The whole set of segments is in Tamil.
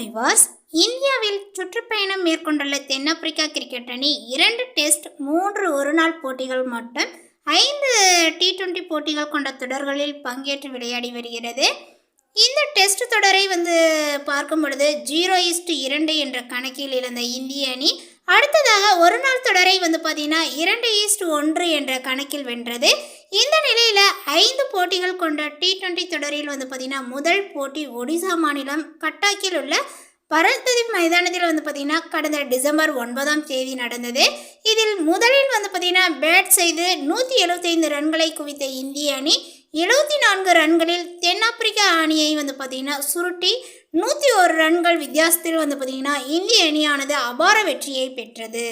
விவாஸ் இந்தியாவில் சுற்றுப்பயணம் மேற்கொண்டுள்ள தென்னாப்பிரிக்கா கிரிக்கெட் அணி இரண்டு டெஸ்ட் மூன்று ஒருநாள் போட்டிகள் மற்றும் ஐந்து டி டுவெண்டி போட்டிகள் கொண்ட தொடர்களில் பங்கேற்று விளையாடி வருகிறது. இந்த டெஸ்ட் தொடரை வந்து பார்க்கும் பொழுது ஜீரோ இஸ்டு இரண்டு என்ற கணக்கில் இருந்த இந்திய அணி அடுத்ததாக ஒரு நாள் தொடரை வந்து பார்த்தீங்கன்னா இரண்டு ஈஸ்ட் ஒன்று என்ற கணக்கில் வென்றது. இந்த நிலையில் ஐந்து போட்டிகள் கொண்ட டி டுவெண்ட்டி தொடரில் வந்து பார்த்தீங்கன்னா முதல் போட்டி ஒடிசா மாநிலம் கட்டாக்கில் உள்ள பரந்ததி மைதானத்தில் வந்து பார்த்தீங்கன்னா கடந்த டிசம்பர் ஒன்பதாம் தேதி நடந்தது. இதில் முதலில் வந்து பார்த்தீங்கன்னா பேட் செய்து நூற்றி எழுபத்தைந்து ரன்களை குவித்த இந்திய அணி எழுபத்தி நான்கு ரன்களில் தென்னாப்பிரிக்கா அணியை வந்து பார்த்தீங்கன்னா சுருட்டி நூற்றி ஒரு ரன்கள் வித்தியாசத்தில் வந்து பார்த்தீங்கன்னா இந்திய அணியானது அபார வெற்றியை பெற்றது.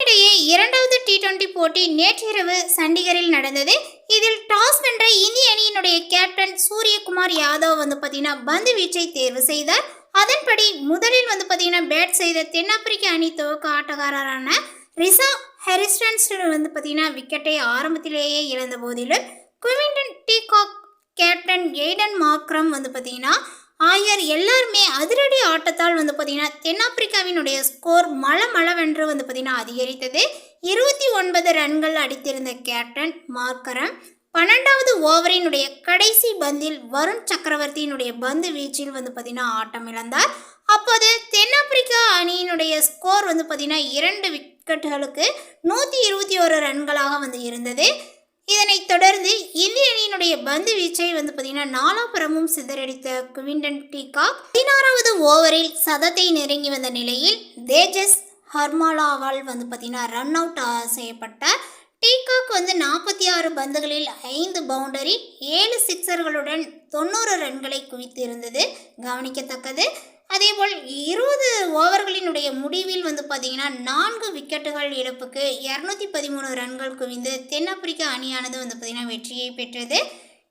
இடையே இரண்டாவது டி டுவெண்டி போட்டி நேற்றிரவு சண்டிகரில் நடந்தது. இதில் டாஸ் வென்ற இந்திய அணியினுடைய கேப்டன் சூரியகுமார் யாதவ் வந்து பார்த்தீங்கன்னா பந்து வீச்சை தேர்வு செய்தார். அதன்படி முதலில் வந்து பார்த்தீங்கன்னா பேட் செய்த தென்னாப்பிரிக்க அணி துவக்க ஆட்டக்காரரான ரிசா ஹெரிஸ்டன்ஸ் வந்து பார்த்தீங்கன்னா விக்கெட்டை ஆரம்பத்திலேயே இழந்த போதிலும் Quinton de Kock captain Aiden Markram வந்து பார்த்தீங்கன்னா ஆகியோர் எல்லாருமே அதிரடி ஆட்டத்தால் வந்து பார்த்திங்கன்னா தென்னாப்பிரிக்காவினுடைய ஸ்கோர் மழை மழவென்று வந்து பார்த்திங்கன்னா அதிகரித்தது. இருபத்தி ஒன்பது ரன்கள் அடித்திருந்த கேப்டன் மார்க்கரம் பன்னெண்டாவது ஓவரினுடைய கடைசி பந்தில் வருண் சக்கரவர்த்தியினுடைய பந்து வீச்சில் வந்து பார்த்திங்கன்னா ஆட்டம் இழந்தார் அப்போது தென்னாப்பிரிக்கா அணியினுடைய ஸ்கோர் வந்து பார்த்தீங்கன்னா இரண்டு விக்கெட்டுகளுக்கு நூற்றி இருபத்தி ஒரு ரன்களாக வந்து இருந்தது. இதனைத் தொடர்ந்து இந்திய அணியினுடைய பந்து வீச்சை வந்து பார்த்தீங்கன்னா நாலாபுரமும் சிதறடித்த குவிண்டன் டீகாக் பதினாறாவது ஓவரில் சதத்தை நெருங்கி வந்த நிலையில் தேஜஸ் ஹர்மாலாவால் வந்து பார்த்தீங்கன்னா ரன் அவுட் செய்யப்பட்ட டீகாக் வந்து நாற்பத்தி ஆறு பந்துகளில் ஐந்து பவுண்டரி ஏழு சிக்சர்களுடன் தொண்ணூறு ரன்களை குவித்து இருந்தது கவனிக்கத்தக்கது. அதேபோல் இருபது ஓவர்களினுடைய முடிவில் வந்து பார்த்தீங்கன்னா நான்கு விக்கெட்டுகள் இழப்புக்கு இரநூத்தி பதிமூணு ரன்கள் குவிந்து தென்னாப்பிரிக்க அணியானது வந்து பார்த்திங்கன்னா வெற்றியை பெற்றது.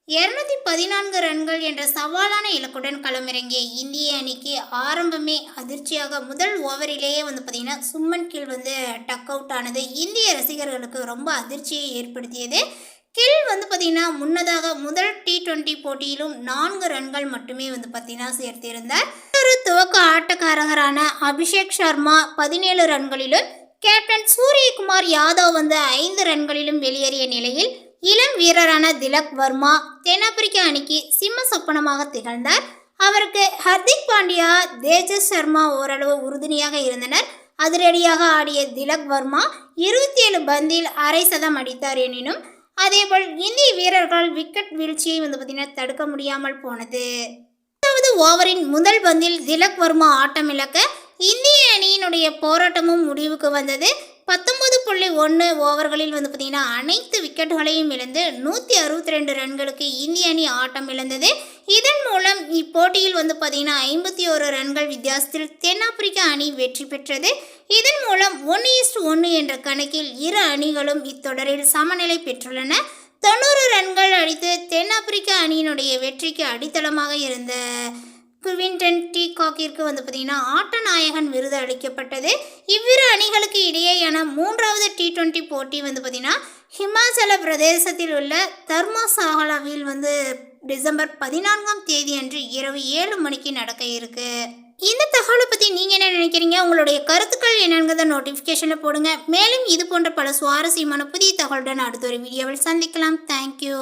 இரநூத்தி பதினான்கு ரன்கள் என்ற சவாலான இலக்குடன் களமிறங்கிய இந்திய அணிக்கு ஆரம்பமே அதிர்ச்சியாக முதல் ஓவரிலேயே வந்து பார்த்திங்கன்னா சும்மன் கில் வந்து டக் அவுட் ஆனது இந்திய ரசிகர்களுக்கு ரொம்ப அதிர்ச்சியை ஏற்படுத்தியது. கில் வந்து பார்த்திங்கன்னா முன்னதாக முதல் டி ட்வெண்ட்டி போட்டியிலும் நான்கு ரன்கள் மட்டுமே வந்து பார்த்திங்கன்னா சேர்த்திருந்தார். ஒரு துவக்க ஆட்டக்காரரான அபிஷேக் சர்மா பதினேழு ரன்களிலும் கேப்டன் சூரியகுமார் யாதவ் வந்து ஐந்து ரன்களிலும் வெளியேறிய நிலையில் இளம் வீரரான திலக் வர்மா தென்னாப்பிரிக்க அணிக்கு சிம்ம சொப்பனமாக திகழ்ந்தார். அவருக்கு ஹர்திக் பாண்டியா தேஜஸ் சர்மா ஓரளவு உறுதுணையாக இருந்தனர். அதிரடியாக ஆடிய திலக் வர்மா இருபத்தி ஏழு பந்தில் அரை சதம் அடித்தார் எனினும் அதேபோல் இந்திய வீரர்கள் விக்கெட் வீழ்ச்சியை வந்து பார்த்தீங்கன்னா தடுக்க முடியாமல் போனது. பத்தாவது ஓவரின் முதல் பந்தில் திலக் வர்மா ஆட்டம் இழக்க இந்திய அணியினுடைய போராட்டமும் முடிவுக்கு வந்தது. பத்தொன்பது புள்ளி ஒன்று ஓவர்களில் வந்து பார்த்திங்கன்னா அனைத்து விக்கெட்டுகளையும் இழந்து நூற்றி அறுபத்தி ரெண்டு ரன்களுக்கு இந்திய அணி ஆட்டம் இழந்தது. இதன் மூலம் இப்போட்டியில் வந்து பார்த்திங்கன்னா ஐம்பத்தி ஒரு ரன்கள் வித்தியாசத்தில் தென்னாப்பிரிக்க அணி வெற்றி பெற்றது. இதன் மூலம் ஒன்று இஸ்ட் ஒன்று என்ற கணக்கில் இரு அணிகளும் இத்தொடரில் சமநிலை பெற்றுள்ளன. தொண்ணூறு ரன்கள் அடித்து தென்னாப்பிரிக்க அணியினுடைய வெற்றிக்கு அடித்தளமாக இருந்த குவிண்டன் டி காக்கிற்கு வந்து பார்த்திங்கன்னா ஆட்ட நாயகன் விருது அளிக்கப்பட்டது. இவ்விரு அணிகளுக்கு இடையேயான மூன்றாவது டி டுவெண்ட்டி போட்டி வந்து பார்த்திங்கன்னா ஹிமாச்சல பிரதேசத்தில் உள்ள தர்மசாகலாவில் வந்து டிசம்பர் பதினான்காம் தேதி அன்று இரவு ஏழு மணிக்கு நடக்க இருக்கு. இந்த தகவலை பற்றி நீங்கள் என்ன நினைக்கிறீங்க? உங்களுடைய கருத்துக்கள் என்னங்கிறத நோட்டிஃபிகேஷனில் போடுங்க. மேலும் இது போன்ற பல சுவாரஸ்யமான புதிய தகவலுடன் அடுத்த ஒரு வீடியோவில் சந்திக்கலாம். தேங்க்யூ